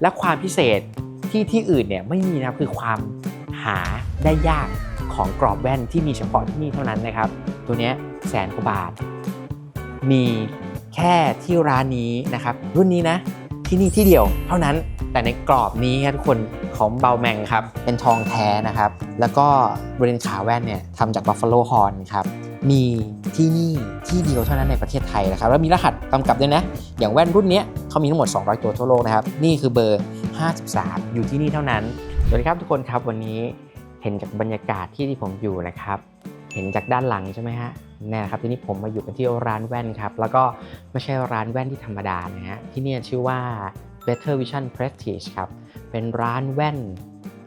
และความพิเศษที่ที่อื่นเนี่ยไม่มีนะครับคือความหาได้ยากของกรอบแว่นที่มีเฉพาะที่นี่เท่านั้นนะครับ ตัวนี้แสนกว่าบาท มีแค่ที่ร้านนี้นะครับ รุ่นนี้นะที่นี่ที่เดียวเท่านั้นแต่ในกรอบนี้ทุกคนของเบลแมงครับ เป็นทองแท้นะครับ แล้วก็บริเวณขาแว่นเนี่ยทำจากบัฟฟาโลฮอร์นครับ มีที่นี่ที่เดียวเท่านั้นในประเทศไทยนะครับ แล้วมีรหัสกำกับด้วยนะ อย่างแว่นรุ่นนี้ เขามีทั้งหมด 200 ตัวทั่วโลกนะครับ นี่คือเบอร์ 53 อยู่ที่นี่เท่านั้น สวัสดีครับทุกคนครับวันนี้เห็นจากบรรยากาศที่ที่ผมอยู่นะครับ เห็นจากด้านหลังใช่ไหมฮะแน่ครับที่นี่ผมมาอยู่กันที่ร้านแว่นครับ แล้วก็ไม่ใช่ร้านแว่นที่ธรรมดานะฮะที่นี่ชื่อว่า Better Vision Prestige ครับ เป็นร้านแว่น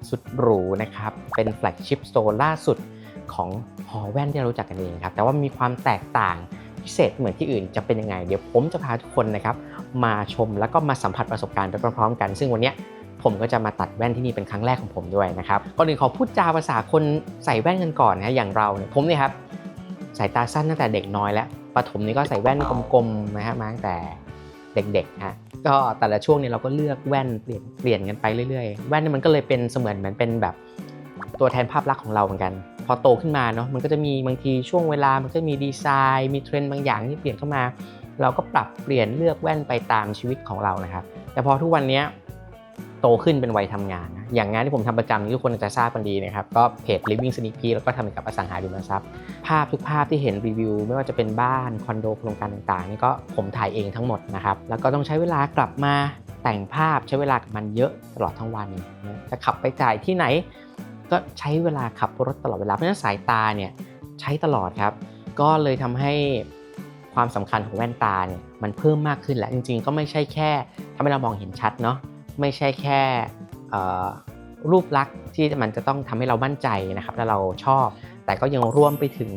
สุดหรูนะครับ เป็นแฟลกชิพโตร์ล่าสุดของหอแว่นที่เรารู้จักกันเองครับ แต่ว่ามีความแตกต่าง พิเศษเหมือนที่อื่นจะเป็นยังไง เดี๋ยวผมจะพาทุกคนนะครับมาชมแล้วก็มาสัมผัสประสบการณ์ไปพร้อมๆกัน ซึ่งวันนี้ผมก็จะมาตัดแว่นที่นี่เป็นครั้งแรกของผมด้วยนะครับก่อนอื่นขอพูดจาภาษาคนใส่แว่นกันก่อนนะอย่างเราเนี่ยผมเนี่ยครับสายตาสั้นตั้งแต่เด็กน้อยแล้วประถมนี่ก็ใส่แว่นกลมๆนะฮะมาตั้งแต่เด็กๆฮะก็แต่ละช่วงเนี่ยเราก็เลือกแว่นเปลี่ยนเปลี่ยนกันไปเรื่อยๆ แว่นนี่มันก็เลยเป็นเสมือนเหมือนเป็นแบบตัวแทนภาพลักษณ์ของเราเหมือนกัน พอโตขึ้นมาเนาะมันก็จะมีบางทีช่วงเวลามันก็มีดีไซน์ มีเทรนด์บางอย่างที่เปลี่ยนเข้ามา เราก็ปรับเปลี่ยนเลือกแว่นไปตามชีวิตของเรานะครับ แต่พอทุกวันนี้โตขึ้นเป็นวัยทำงานนะอย่างงานที่ผมทำประจำนี่ทุกคนจะทราบกันดีนะครับ ก็เพจ Living Sneak Peek แล้วก็ทำเกี่ยวกับอสังหาริมทรัพย์ ภาพทุกภาพที่เห็นรีวิว ไม่ว่าจะเป็นบ้านคอนโดโครงการต่างๆนี่ก็ผมถ่ายเองทั้งหมดนะครับ แล้วก็ต้องใช้เวลากลับมาแต่งภาพใช้เวลากับมันเยอะตลอดทั้งวันนะจะขับไปจ่ายที่ไหน ก็ใช้เวลาขับรถตลอดเวลาเพราะฉะนั้นสายตาเนี่ยใช้ตลอดครับ ก็เลยทำให้ความสำคัญของแว่นตาเนี่ยมันเพิ่มมากขึ้นแหละจริง ๆ ก็ไม่ใช่แค่ทำให้เรามองเห็นชัดเนาะไม่ใช่แค่รูปลักษณ์ที่มันจะต้องทำให้เรามั่นใจนะครับและเราชอบ แต่ก็ยังรวมไปถึง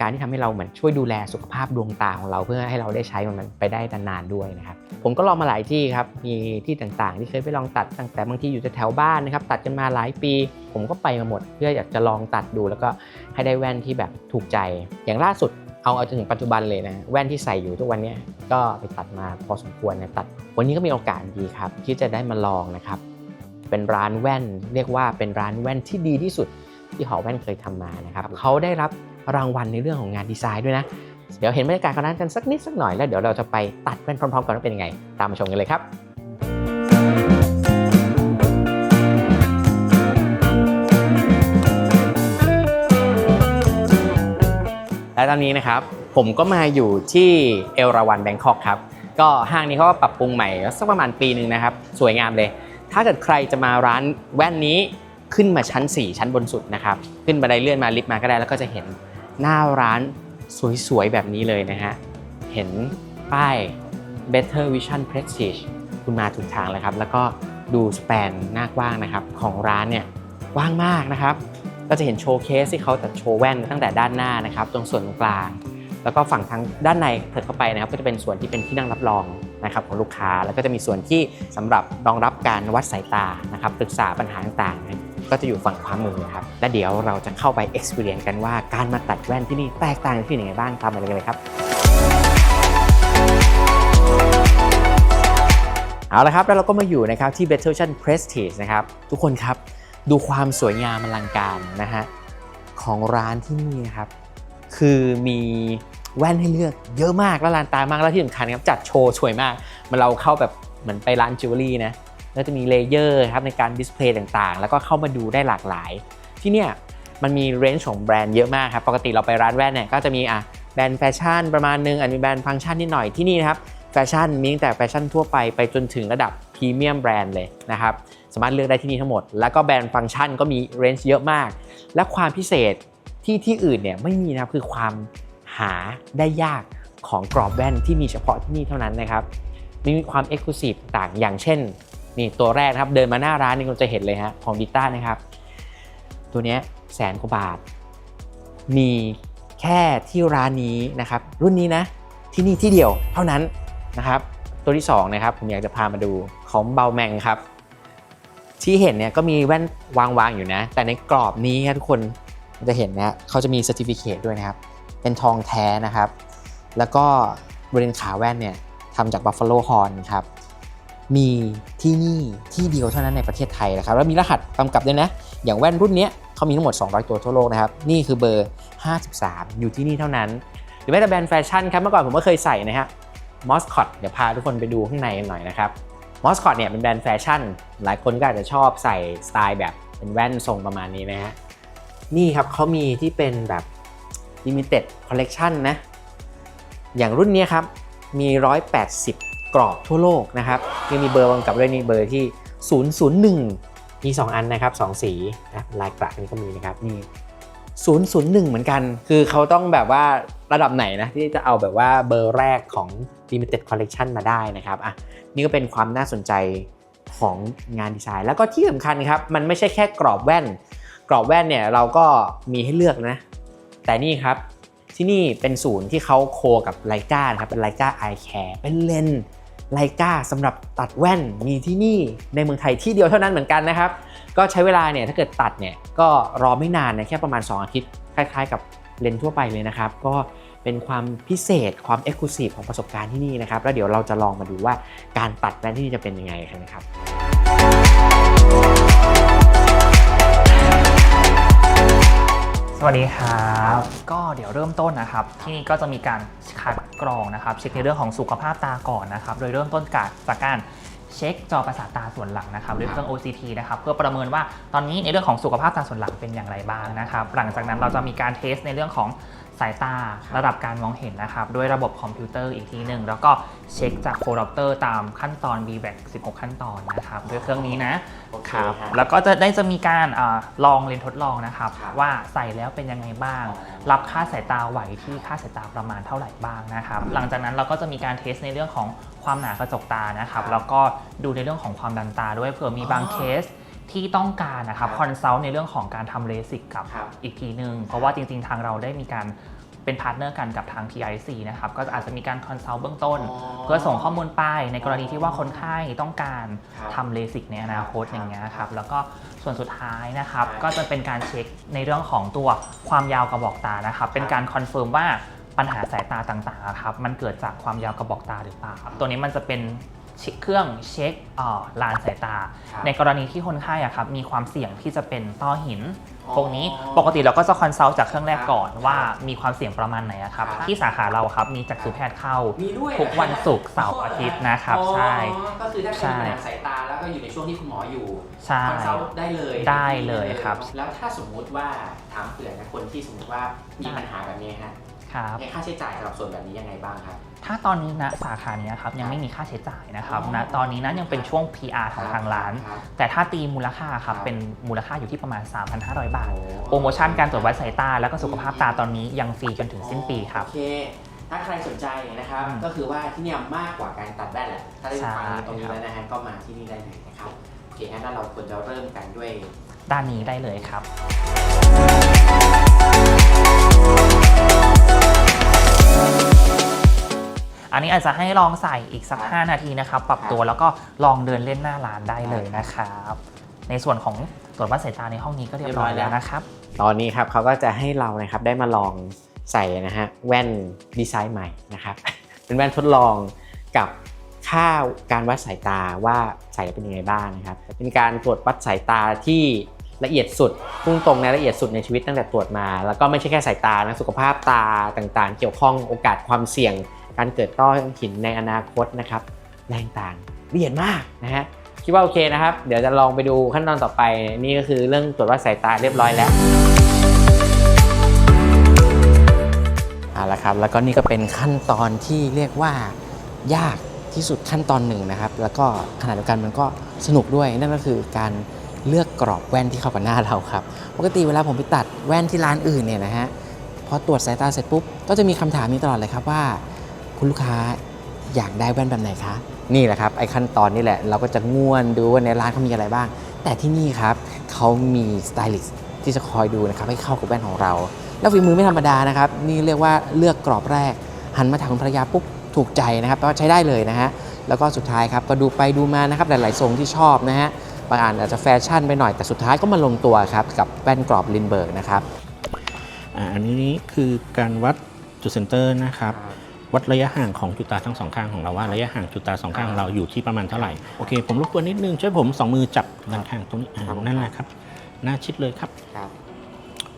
การที่ทำให้เราเหมือนช่วยดูแลสุขภาพดวงตาของเราเพื่อให้เราได้ใช้มันไปได้นานๆด้วยนะครับผมก็ลองมาหลายที่ครับมีที่ต่างๆ ที่เคยไปลองตัดตั้งแต่บางที่อยู่แถวบ้านนะครับตัดกันมาหลายปี ผมก็ไปมาหมด เพื่ออยากจะลองตัดดู แล้วก็ให้ได้แว่นที่แบบถูกใจ อย่างล่าสุดเอาเอาจนถึงปัจจุบันเลยนะแว่นที่ใส่อยู่ทุกวันนี้ก็ไปตัดมาพอสมควรนะตัด วันนี้ก็มีโอกาสดีครับ ที่จะได้มาลองนะครับเป็นร้านแว่น เรียกว่าเป็นร้านแว่นที่ดีที่สุดที่หอแว่นเคยทำมานะครับเขาได้รับ รางวัลในเรื่องของงานดีไซน์ด้วยนะ เดี๋ยวเห็นบรรยากาศของร้านกันสักนิดสักหน่อยแล้วเดี๋ยวเราจะไปตัดแว่นพร้อมๆกันว่าเป็นยังไง ตามมาชมกันเลยครับและตอนนี้นะครับผมก็มาอยู่ที่เอราวันแบงคอกครับ ก็ห้างนี้เขาก็ปรับปรุงใหม่สักประมาณปีหนึ่งนะครับ สวยงามเลย ถ้าเกิดใครจะมาร้านแว่นนี้ขึ้นมาชั้น 4 ชั้นบนสุดนะครับ ขึ้นบันไดเลื่อนมาลิฟต์มาก็ได้แล้วก็จะเห็น หน้าร้านสวยๆ แบบนี้เลยนะฮะ เห็นป้าย Better Vision Prestige คุณมาถูกทางเลยครับ แล้วก็ดูสเปนหน้ากว้างนะครับ ของร้านเนี่ยกว้างมากนะครับ ก็จะเห็นโชว์เคสที่เขาจัดโชว์แว่นตั้งแต่ด้านหน้านะครับ ตรงส่วนตรงกลาง แล้วก็ฝั่งทางด้านในเถิดเข้าไปนะครับ ก็จะเป็นส่วนที่เป็นที่นั่งรับรองนะครับของลูกค้า แล้วก็จะมีส่วนที่สำหรับรองรับการวัดสายตานะครับ ปรึกษาปัญหาต่างๆ ก็จะอยู่ฝั่งขวามือนะครับ และเดี๋ยวเราจะเข้าไป experience กันว่าการมาตัดแว่นที่นี่แตกต่างจากที่ไหนบ้างตามมาเลยครับเอาละครับ แล้วเราก็มาอยู่นะครับที่ Better Vision Prestige นะครับ ทุกคนครับดูความสวยงามอลังการนะฮะของร้านที่นี่นะครับ คือมีแว่นให้เลือกเยอะมากและลานตามากแล้วที่สำคัญครับจัดโชว์สวยมากมันเราเข้าแบบเหมือนไปร้านจิวเวลรี่นะ แล้วจะมีเลเยอร์ครับในการดิสเพลย์ต่างๆ แล้วก็เข้ามาดูได้หลากหลาย ที่เนี่ยมันมีเรนจ์ของแบรนด์เยอะมากครับ ปกติเราไปร้านแว่นเนี่ยก็จะมีอะแบรนด์แฟชั่นประมาณนึงอันมีแบรนด์ฟังก์ชันนิดหน่อยที่นี่นะครับแฟชั่นมีตั้งแต่แฟชั่นทั่วไปไปจนถึงระดับพรีเมียมแบรนด์เลยนะครับสามารถเลือกได้ที่นี่ทั้งหมด แล้วก็แบรนด์ฟังก์ชันก็มีเรนจ์เยอะมาก และความพิเศษที่ที่อื่นเนี่ยไม่มีนะครับคือความหาได้ยากของกรอบแว่นที่มีเฉพาะที่นี่เท่านั้นนะครับมีความเอกลูซีฟต่างอย่างเช่น นี่ตัวแรกนะครับเดินมาหน้าร้านนี่เราจะเห็นเลยฮะของดิต้านะครับ ตัวนี้แสนกว่าบาท มีแค่ที่ร้านนี้นะครับ รุ่นนี้นะที่นี่ที่เดียวเท่านั้นนะครับ ตัวที่2นะครับผมอยากจะพามาดูของเบลแมงครับ ที่เห็นเนี่ยก็มีแว่นวางๆอยู่นะ แต่ในกรอบนี้ครับทุกคนจะเห็นนะเขาจะมี c e r t i f i c a t e ด้วยนะครับ เป็นทองแท้นะครับ แล้วก็บริเวณขาแว่นเนี่ยทำจาก Buffalo Horn ครับ มีที่นี่ที่เดียวเท่านั้นในประเทศไทยนะครับแล้วมีรหัสกำกับด้วยนะ อย่างแว่นรุ่นนี้เขามีทั้งหมด 200 ตัวทั่วโลกนะครับ นี่คือเบอร์ 53 อยู่ที่นี่เท่านั้น หรือแม้แต่แบรนด์แฟชั่นครับเมื่อก่อนผมก็เคยใส่นะฮะมอสคอตเดี๋ยวพาทุกคนไปดูข้างในกันหน่อยนะครับมอสคอตเนี่ยเป็นแบรนด์แฟชั่น หลายคนก็อาจจะชอบใส่สไตล์แบบเป็นแว่นทรงประมาณนี้นะฮะนี่ครับเขามีที่เป็นแบบ limited collection นะอย่างรุ่นนี้ครับมี 180 กรอบทั่วโลกนะครับยังมีเบอร์กำกับด้วยนี่เบอร์ที่ 001 มี 2 อันนะครับ 2 สีนะลายกระนี่ก็มีนะครับนี่001 เหมือนกัน คือเขาต้องแบบว่าระดับไหนนะที่จะเอาแบบว่าเบอร์แรกของ limited collection มาได้นะครับอะนี่ก็เป็นความน่าสนใจของงานดีไซน์ แล้วก็ที่สำคัญครับ มันไม่ใช่แค่กรอบแว่น กรอบแว่นเนี่ยเราก็มีให้เลือกนะ แต่นี่ครับ ที่นี่เป็นศูนย์ที่เขาโคกับไลกานะครับเป็นไลกาไอแคร์เป็นเลนไลกาสำหรับตัดแว่นมีที่นี่ในเมืองไทยที่เดียวเท่านั้นเหมือนกันนะครับ ก็ใช้เวลาเนี่ยถ้าเกิดตัดเนี่ยก็รอไม่นานนะแค่ประมาณ 2 อาทิตย์คล้ายๆ กับเลนทั่วไปเลยนะครับ ก็เป็นความพิเศษความเอ็กซ์คลูซีฟของประสบการณ์ที่นี่นะครับ แล้วเดี๋ยวเราจะลองมาดูว่าการตัดแว่นที่นี่จะเป็นยังไงกันนะครับ สวัสดีครับ ก็เดี๋ยวเริ่มต้นนะครับ ที่นี่ก็จะมีการคัดกรองนะครับ เช็คในเรื่องของสุขภาพตาก่อนนะครับ โดยเริ่มต้นจากจากการเช็คจอประสาทตาส่วนหลังนะครับด้วยเครื่อง OCT นะครับเพื่อประเมินว่าตอนนี้ในเรื่องของสุขภาพตาส่วนหลังเป็นอย่างไรบ้างนะครับ หลังจากนั้นเราจะมีการเทสในเรื่องของ สายตาระดับการมองเห็นนะครับ ด้วยระบบคอมพิวเตอร์อีกทีหนึ่ง แล้วก็เช็คจากโคดอปเตอร์ตามขั้นตอน b b a c 16 ขั้นตอนนะครับ ด้วยเครื่องนี้นะโอเคครับฮะแล้วก็จะได้จะมีการอาลองเรียนทดลองนะครับ ครับ ว่าใส่แล้วเป็นยังไงบ้างอ๋อรับค่าสายตาไหวที่ค่าสายตาประมาณเท่าไหร่บ้างนะครับ หลังจากนั้นเราก็จะมีการเทสในเรื่องของความหนากระจกตานะครับครับแล้วก็ดูในเรื่องของความดันตาด้วยเผื่อมีบางอ๋อเคส ที่ต้องการนะครับครับคอนซัลท์ในเรื่องของการทำเลสิกกับครับอีกทีหนึ่งเพราะว่าจริง ๆ ทางเราได้มีการเป็นพาร์ทเนอร์กันกับทาง TIC นะครับ ก็อาจจะมีการคอนซัลท์เบื้องต้นอ๋อเพื่อส่งข้อมูลไปในกรณีที่ว่าคนไข้ต้องการครับทำเลสิกในอนาคตครับอย่างเงี้ยครับ แล้วก็ส่วนสุดท้ายนะครับครับ ก็จะเป็นการเช็คในเรื่องของตัวความยาวกระบอกตานะครับ เป็นการคอนเฟิร์มว่าปัญหาสายตาต่างๆอะครับ มันเกิดจากความยาวกระบอกตาหรือเปล่า ตัวนี้มันจะเป็น เช็คเครื่องเช็คเอ่อลานสายตาครับในกรณีที่คนไข้อะครับมีความเสี่ยงที่จะเป็นต้อหินอ๋อพวกนี้ปกติเราก็จะคอนซัลท์จากเครื่องแรกก่อนครับว่ามีความเสี่ยงประมาณไหนอะครับครับ ที่สาขาเราครับมีจักษุแพทย์เข้ามีด้วยทุกวันศุกร์เสาร์อาทิตย์นะครับอ๋อใช่ก็คือถ้าใช่เป็นปัญหาสายตาแล้วก็อยู่ในช่วงที่คุณหมออยู่ใช่คอนซัลท์ได้เลยได้เลยครับ แล้วถ้าสมมุติว่าถามเผื่อนะคนที่สมมติว่ามีปัญหาแบบนี้ฮะครับให้ค่าใช้จ่ายสำหรับส่วนแบบนี้ยังไงบ้างครับ ถ้าตอนนี้นะสาขานี้ครับยังไม่มีค่าใช้จ่ายนะครับอ๋อนะตอนนี้นะยังเป็นช่วง PR ของทางร้านครับแต่ถ้าตีมูลค่าคครัรับบเป็นมูลค่าอยู่ที่ประมาณ 3,500 บาทโอ้โปรโมชั่นการตรวจวัดสายตา แล้วก็สุขภาพตาตอนนี้ยังฟรีจนถึงสิ้นปีครับ โอเค ถ้าใครสนใจนะครับอืมก็คือว่าที่เนี่ยมากกว่าการตัดแว่นแหละ ถ้าได้ฟังใช่ตรงนี้ครับแล้วนะฮะก็มาที่นี่ได้เลยนะครับ โอเคงั้นเราควรจะเริ่มกันด้วยด้านนี้ได้เลยครับ อันนี้อาจจะให้ลองใส่อีกสัก 5 นาทีนะครับ ปรับตัวแล้วก็ลองเดินเล่นหน้าร้านได้เลยนะครับ ในส่วนของตรวจวัดสายตาในห้องนี้ก็เรียบร้อยแล้วนะครับ ตอนนี้ครับเขาก็จะให้เรานะครับได้มาลองใส่นะฮะแว่นดีไซน์ใหม่นะครับ เป็นแว่นทดลองกับค่าการวัดสายตาว่าใส่แล้วเป็นยังไงบ้างนะครับ เป็นการตรวจวัดสายตาที่ละเอียดสุดพุ่งตรงในละเอียดสุดในชีวิตตั้งแต่ตรวจมา แล้วก็ไม่ใช่แค่สายตานะสุขภาพตาต่างๆ เกี่ยวข้องโอกาสความเสี่ยง การเกิดต้อหินในอนาคตนะครับแรงต่างละเอียดมากนะฮะคิดว่าโอเคนะครับ เดี๋ยวจะลองไปดูขั้นตอนต่อไป นี่ก็คือเรื่องตรวจวัดสายตาเรียบร้อยแล้วเอาละครับ แล้วก็นี่ก็เป็นขั้นตอนที่เรียกว่ายากที่สุดขั้นตอนหนึ่งนะครับ แล้วก็ขณะเดียวกันมันก็สนุกด้วยนั่นก็คือการเลือกกรอบแว่นที่เข้ากับหน้าเราครับ ปกติเวลาผมไปตัดแว่นที่ร้านอื่นเนี่ยนะฮะพอตรวจสายตาเสร็จปุ๊บก็จะมีคำถามนี้ตลอดเลยครับว่า คุณลูกค้าอยากได้แว่นแบบไหนคะ นี่แหละครับ ไอ้ขั้นตอนนี้แหละ เราก็จะง่วนดูว่าในร้านเขามีอะไรบ้าง แต่ที่นี่ครับเขามีสไตลิสต์ที่จะคอยดูนะครับ ให้เข้ากับแว่นของเรา แล้วฝีมือไม่ธรรมดานะครับ นี่เรียกว่าเลือกกรอบแรก หันมาทางคุณภรรยาปุ๊บถูกใจนะครับแปลว่าใช้ได้เลยนะฮะ แล้วก็สุดท้ายครับก็ดูไปดูมานะครับหลายๆทรงที่ชอบนะฮะ บางอันอาจจะแฟชั่นไปหน่อยแต่สุดท้ายก็มาลงตัวครับกับแว่นกรอบลินเบิร์กนะครับ อ่าอันนี้คือการวัดจุดเซนเตอร์นะครับ วัดระยะห่างของจุดตาทั้งสองข้างของเราว่าระยะห่างจุดตาสองข้างของเราอยู่ที่ประมาณเท่าไหร่โอเคผมรบกวนนิดนึงช่วยผมสองมือจับด้านข้างตรงนี้อ่าครับผมนั่นแหละครับหน้าชิดเลยครับ ครับ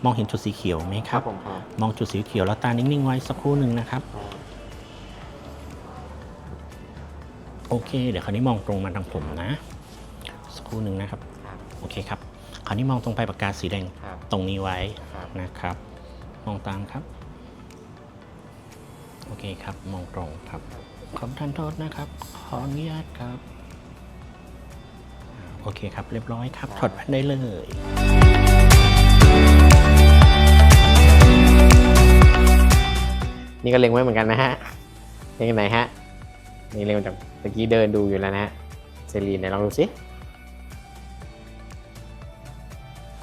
มองเห็นจุดสีเขียวไหมครับผมครับมองจุดสีเขียวแล้วตานิ่งๆไว้สักครู่หนึ่งนะครับ โอเค เดี๋ยวคราวนี้มองตรงมาทางผมนะ สักครู่หนึ่งนะครับ ครับโอเคครับ คราวนี้มองตรงไปลายปากกาสีแดงครับตรงนี้ไว้ครับนะครับ มองตามครับ โอเคครับ มองตรงครับ ขอประทานโทษนะครับ ขออนุญาตครับอ่าโอเคครับ เรียบร้อยครับ ถอดแว่นได้เลยนี่ก็เล็งไว้เหมือนกันนะฮะเล็งไหนฮะ นี่เล็งจากตะกี้เดินดูอยู่แล้วนะฮะ เซรีนไหนลองดูสิ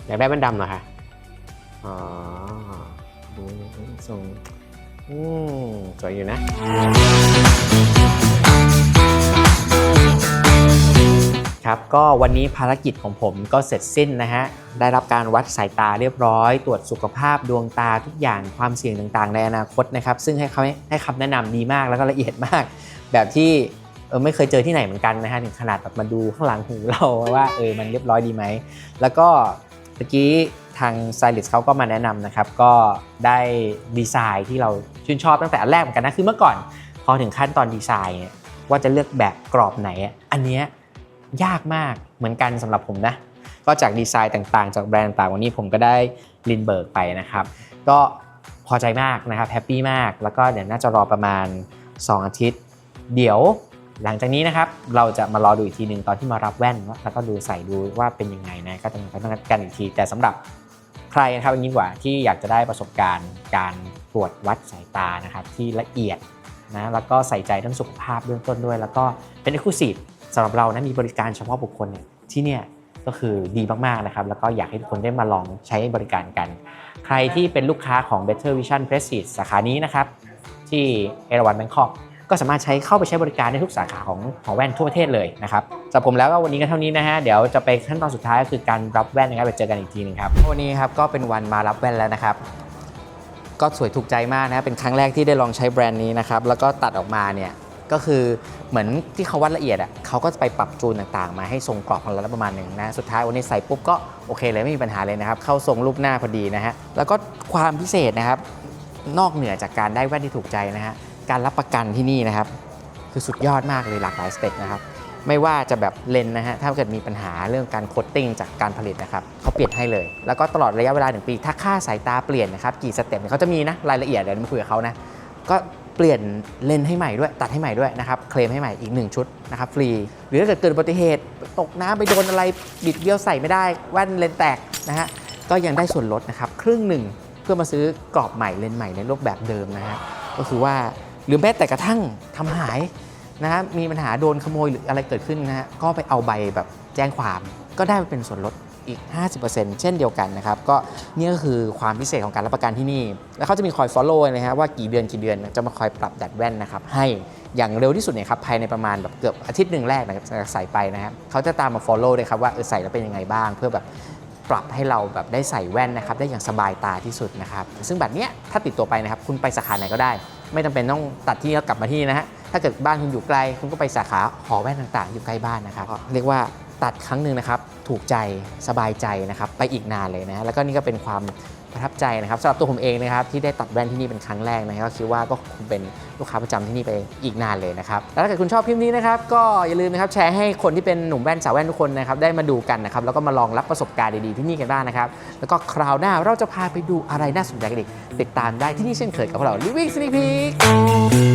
อยากได้แว่นดำเหรอคะ อ๋อ ดูทรง อืมสวยอยู่นะ ครับก็วันนี้ภารกิจของผมก็เสร็จสิ้นนะฮะ ได้รับการวัดสายตาเรียบร้อย ตรวจสุขภาพดวงตาทุกอย่างความเสี่ยงต่างๆ ในอนาคตนะครับ ซึ่งให้เขาให้คำแนะนำดีมากแล้วก็ละเอียดมาก แบบที่เออไม่เคยเจอที่ไหนเหมือนกันนะฮะถึงขนาดแบบมาดูข้างหลังหูเราว่าเออมันเรียบร้อยดีไหมแล้วก็เมื่อกี้ ทางสไตลิสต์เขาก็มาแนะนำนะครับ ก็ได้ดีไซน์ที่เราชื่นชอบตั้งแต่อันแรกเหมือนกันนะ คือเมื่อก่อน พอถึงขั้นตอนดีไซน์เนี่ยว่าจะเลือกแบบกรอบไหน อันเนี้ยยากมากเหมือนกันสำหรับผมนะ ก็จากดีไซน์ต่างๆ จากแบรนด์ต่างวันนี้ผมก็ได้ลินเบิร์กไปนะครับ ก็พอใจมากนะครับแฮปปี้มาก แล้วก็เดี๋ยวน่าจะรอประมาณ 2 อาทิตย์ เดี๋ยวหลังจากนี้นะครับ เราจะมารอดูอีกทีหนึ่งตอนที่มารับแว่น แล้วก็ดูใส่ดูว่าเป็นยังไงนะ ก็ต้องต้องกันอีกที แต่สำหรับ ใครนะครับอย่งกว่าที่อยากจะได้ประสบการณ์การตรวจวัดสายตานะครับที่ละเอียดนะแล้วก็ใส่ใจเรื่องสุขภาพเบื้องต้นด้วย แล้วก็เป็น e x c l u s i v e สำหรับเรานะมีบริการเฉพาะบุคคลเนี่ยที่เนี่ยก็คือดีมากๆนะครับ แล้วก็อยากให้ทุกคนได้มาลองใช้บริการกัน ใครที่เป็นลูกค้าของ Better Vision Prestige สาขานี้นะครับ ที่เอราวันแบงคอก ก็สามารถใช้เข้าไปใช้บริการในทุกสาขาของของแว่นทั่วประเทศเลยนะครับสำหรับผมแล้วก็วันนี้ก็เท่านี้นะฮะเดี๋ยวจะไปขั้นตอนสุดท้ายก็คือการรับแว่นนะครับไปเจอกันอีกทีหนึงครับวันนี้ครับก็เป็นวันมารับแว่นแล้วนะครับก็สวยถูกใจมากนะเป็นครั้งแรกที่ได้ลองใช้แบรนด์นี้นะครับแล้วก็ตัดออกมาเนี่ยก็คือเหมือนที่เขาวัดละเอียดอะเขาก็จะไปปรับจูนต่างๆ มาให้ทรงกรอบของเราแล้ประมาณหนึ่งนะสุดท้ายวันนี้ใส่ปุ๊บก็โอเคเลยไม่มีปัญหาเลยนะครับ เข้าทรงรูปหน้าพอดีนะฮะแล้วก็ความพิเศษนะครับ นอกเหนือจากการได้แว่นที่ถูกใจนะฮะ การรับประกันที่นี่นะครับ คือสุดยอดมากเลยหลากหลายสเต็ปนะครับไม่ว่าจะแบบเลนนะฮะ ถ้าเกิดมีปัญหาเรื่องการโคตติ้งจากการผลิตนะครับเขาเปลี่ยนให้เลย แล้วก็ตลอดระยะเวลาหนึ่งปี ถ้าค่าสายตาเปลี่ยนนะครับ กี่สเต็ปเนี่ยเขาจะมีนะ รายละเอียดเดี๋ยวมาคุยกับเขานะ ก็เปลี่ยนเลนให้ใหม่ด้วย ตัดให้ใหม่ด้วยนะครับ เคลมให้ใหม่อีก 1 ชุดนะครับ ฟรี หรือถ้าเกิดเกิดอุบัติเหตุ ตกน้ำไปโดนอะไร บิดเบี้ยวใส่ไม่ได้ แว่นเลนแตกนะฮะ ก็ยังได้ส่วนลดนะครับ ครึ่งหนึ่งเพื่อมาซื้อกรอบใหม่เลนใหม่ในรูปแบบเดิมนะฮะ ก็คือว่า หรือแม้แต่กระทั่งทำหายนะฮะมีปัญหาโดนขโมยหรืออะไรเกิดขึ้นนะฮะก็ไปเอาใบแบบแจ้งความ ก็ได้เป็นส่วนลดอีก 50%เช่นเดียวกันนะครับ ก็นี่ก็คือความพิเศษของการรับประกันที่นี่ แล้วเขาจะมีคอย follow นะฮะว่ากี่เดือนกี่เดือนจะมาคอยปรับดัดแว่นนะครับ ให้อย่างเร็วที่สุดเนี่ยครับภายในประมาณแบบเกือบอาทิตย์หนึ่งแรกนะครับใส่ไปนะครับเขาจะตามมา follow เลยครับว่าเออใส่แล้วเป็นยังไงบ้าง เพื่อแบบปรับให้เราแบบได้ใส่แว่นนะครับได้อย่างสบายตาที่สุดนะครับซึ่งแบบเนี้ยถ้าติดตัวไปนะครับคุณไปสาขาไหนก็ได้ ไม่จำเป็นต้องตัดที่แล้วกลับมาที่นะฮะถ้าเกิดบ้านคุณอยู่ไกลคุณก็ไปสาขาหอแว่นต่างๆ อยู่ใกล้บ้านนะครับเรียกว่า ตัดครั้งหนึ่งนะครับถูกใจสบายใจนะครับไปอีกนานเลยนะแล้วก็นี่ก็เป็นความประทับใจนะครับสำหรับตัวผมเองนะครับที่ได้ตัดแว่นที่นี่เป็นครั้งแรกนะครับก็คิดว่าก็คงเป็นลูกค้าประจำที่นี่ไปอีกนานเลยนะครับแล้วถ้าเกิดคุณชอบคลิปนี้นะครับก็อย่าลืมนะครับแชร์ให้คนที่เป็นหนุ่มแว่นสาวแว่นทุกคนนะครับได้มาดูกันนะครับแล้วก็มาลองรับประสบการณ์ดีๆที่นี่กันบ้างนะครับแล้วก็คราวหน้าเราจะพาไปดูอะไรน่าสนใจกันอีกติดตามได้ที่นี่เช่นเคยกับพวกเรา Living Sneak Peek